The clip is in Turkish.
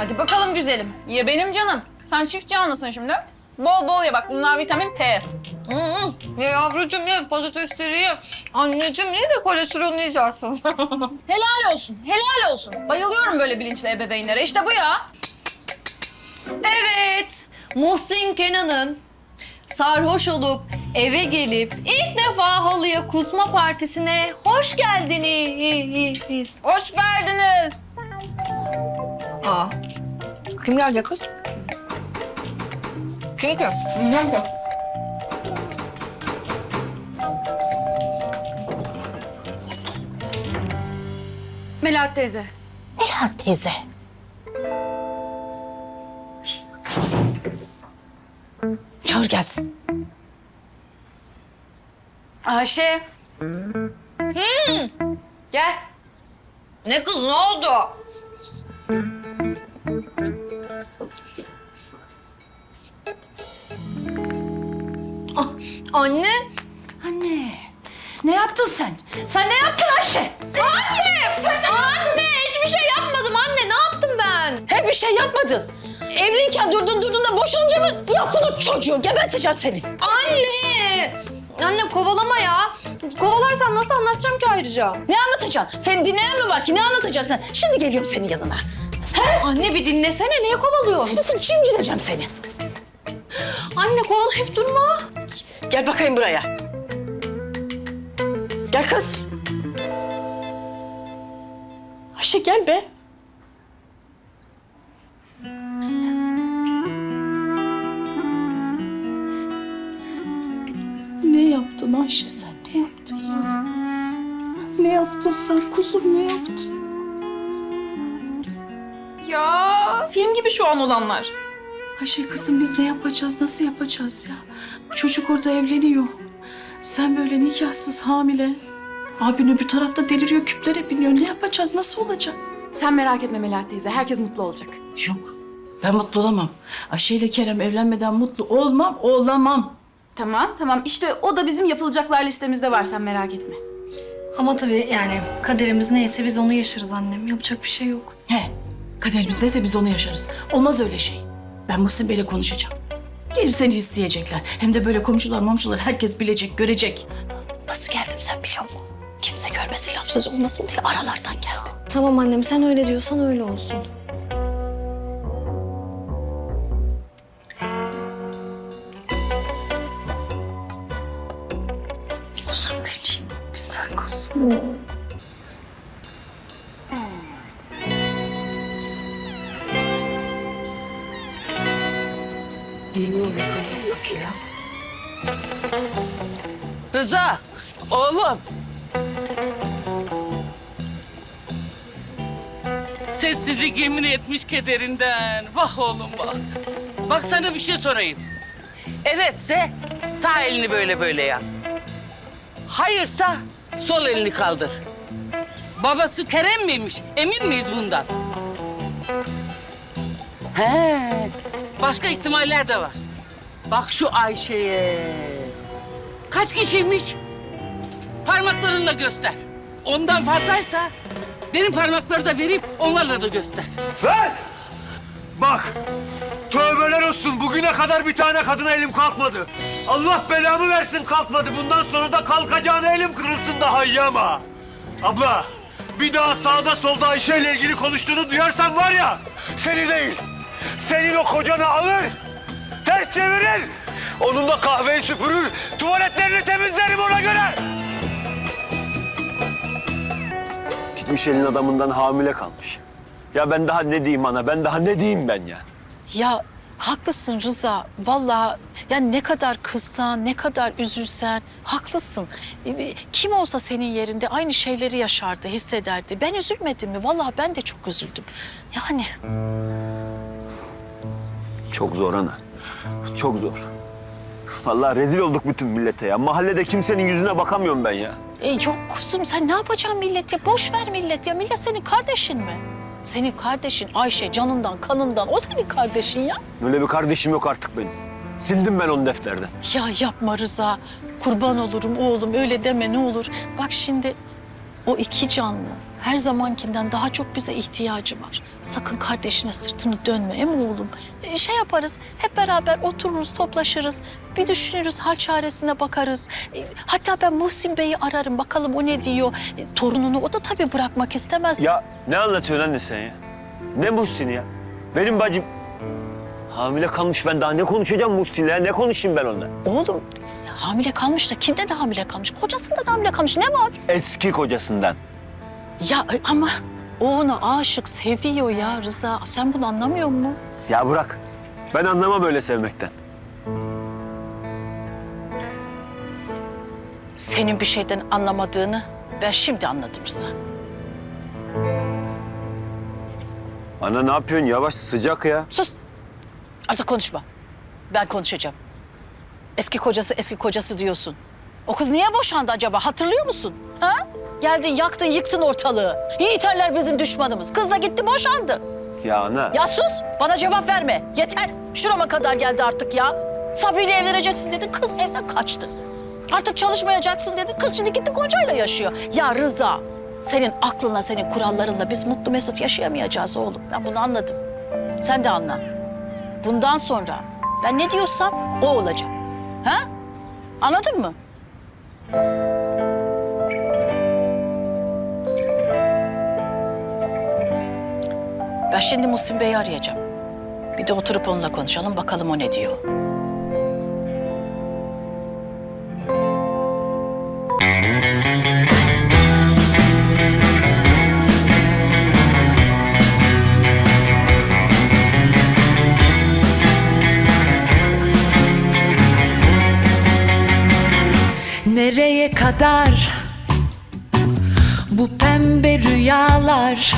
Hadi bakalım güzelim. Ye benim canım. Sen çift canlısın şimdi. Bol bol ye bak bunlar vitamin T. Ye yavrucuğum ye patatesleri ye. Anneciğim ye de kolesterolünü yiyeceksin. Helal olsun, helal olsun. Bayılıyorum böyle bilinçli ebeveynlere. İşte bu ya. evet. Muhsin Kenan'ın sarhoş olup eve gelip ilk defa halıya kusma partisine hoş geldiniz. Hoş geldiniz. Aa. Kim gelecek kız? Kim ki? Melahat teyze. Melahat teyze. Çağır gelsin. Ayşe. Gel. Ne kız ne oldu? Ah, Anne. Anne. Ne yaptın sen? Sen ne yaptın Ayşe? Anne! Anne! Hiçbir şey yapmadım anne. Ne yaptım ben? Hep bir şey yapmadın. Evliyken durdun durdun da boşanınca mı yaptın o çocuğu? Geberteceğim seni. Anne! Anne kovalama ya. Kovalarsan nasıl anlatacağım ki ayrıca? Ne anlatacaksın? Seni dinleyen mi var ki? Ne anlatacaksın? Şimdi geliyorum senin yanına. Anne bir dinlesene. Niye kovalıyorsun? Seni cimcireceğim seni. Anne kovalayıp durma. Gel bakayım buraya. Gel kız. Ayşe gel be. Ne yaptın Ayşe sen? Ne yaptın ya? Ne yaptın sen kuzum ne yaptın? Ya film gibi şu an olanlar. Ayşe kızım biz ne yapacağız, nasıl yapacağız ya? Çocuk orada evleniyor. Sen böyle nikahsız hamile. Abin öbür tarafta deliriyor, küplere biniyor. Ne yapacağız, nasıl olacak? Sen merak etme Melahat teyze. Herkes mutlu olacak. Yok, ben mutlu olamam. Ayşe ile Kerem evlenmeden mutlu olmam, olamam. Tamam tamam. İşte o da bizim yapılacaklar listemizde var. Sen merak etme. Ama tabii yani kaderimiz neyse biz onu yaşarız annem. Yapacak bir şey yok. He, kaderimiz neyse biz onu yaşarız. Olmaz öyle şey. Ben Muhsin Bey'le konuşacağım. Gelip seni isteyecekler. Hem de böyle komşular momşular herkes bilecek, görecek. Nasıl geldim sen biliyor musun? Kimse görmesi lafsız olmasın diye aralardan geldim. Tamam annem sen öyle diyorsan öyle olsun. Kuzum benim, güzel kuzum. Rıza, oğlum. Sessizlik yemin etmiş kederinden. Vah oğlum vah. Bak sana bir şey sorayım. Evetse sağ elini böyle böyle yap. Hayırsa sol elini kaldır. Babası Kerem miymiş? Emin miyiz bundan? He. Başka ihtimaller de var. Bak şu Ayşe'ye. Kaç kişiymiş? Parmaklarınla göster. Ondan fazlaysa benim parmakları da verip onlarla da göster. Ver! Bak, tövbeler olsun. Bugüne kadar bir tane kadına elim kalkmadı. Allah belamı versin kalkmadı. Bundan sonra da kalkacağına elim kırılsın daha iyi ama. Abla, bir daha sağda solda Ayşe ile ilgili konuştuğunu duyarsam var ya... ...seni değil, senin o kocanı alır, ters çevirir. Onunla kahveyi süpürür, tuvaletlerini temizlerim ona göre. Gitmiş elin adamından hamile kalmış. Ya ben daha ne diyeyim ana? Ben daha ne diyeyim ben ya? Ya haklısın Rıza. Vallahi yani ne kadar kızsan, ne kadar üzülsen haklısın. Ee, Kim olsa senin yerinde aynı şeyleri yaşardı, hissederdi. Ben üzülmedim mi? Vallahi ben de çok üzüldüm. Yani Çok zor ana. Çok zor. Vallahi rezil olduk bütün millete ya. Mahallede kimsenin yüzüne bakamıyorum ben ya. e, yok kuzum sen ne yapacaksın millet ya? Boş ver millet ya. Millet senin kardeşin mi? Senin kardeşin Ayşe canından, kanından. O senin kardeşin ya. Öyle bir kardeşim yok artık benim. Sildim ben onu defterden. Ya yapma Rıza. Kurban olurum oğlum öyle deme ne olur. Bak şimdi o iki canlı her zamankinden daha çok bize ihtiyacı var. Sakın kardeşine sırtını dönme em oğlum. E, şey yaparız, hep beraber otururuz, toplaşırız. Bir düşünürüz, hal çaresine bakarız. E, hatta ben Muhsin Bey'i ararım, bakalım o ne diyor. E, torununu o da tabii bırakmak istemez. Ya ne anlatıyorsun anne sen ya? Ne Muhsin ya? Benim bacım hamile kalmış ben daha ne konuşacağım Muhsin'le ya? Ne konuşayım ben onunla? Oğlum hamile kalmış da kimden de hamile kalmış? Kocasından hamile kalmış. Ne var? Eski kocasından. Ya e, ama o ona aşık, seviyor ya Rıza. Sen bunu anlamıyor musun? Ya bırak. Ben anlamam öyle sevmekten. Senin bir şeyden anlamadığını ben şimdi anladım Rıza. Ana ne yapıyorsun? Yavaş sıcak ya. Sus. Artık konuşma. Ben konuşacağım. Eski kocası eski kocası diyorsun. O kız niye boşandı acaba? Hatırlıyor musun? Ha? Geldin, yaktın, yıktın ortalığı. Yiğiterler bizim düşmanımız. Kız da gitti boşandı. Ya ana. Ya sus, bana cevap verme. Yeter. Şurama kadar geldi artık ya. Sabri ile evleneceksin dedi, kız evden kaçtı. Artık çalışmayacaksın dedi, kız şimdi gitti kocayla yaşıyor. Ya Rıza, senin aklınla, senin kurallarınla biz mutlu mesut yaşayamayacağız oğlum. Ben bunu anladım. Sen de anla. Bundan sonra ben ne diyorsam o olacak. Ha? Anladın mı? Ben şimdi Muhsin Bey'i arayacağım. Bir de oturup onunla konuşalım bakalım o ne diyor. Nereye kadar bu pembe rüyalar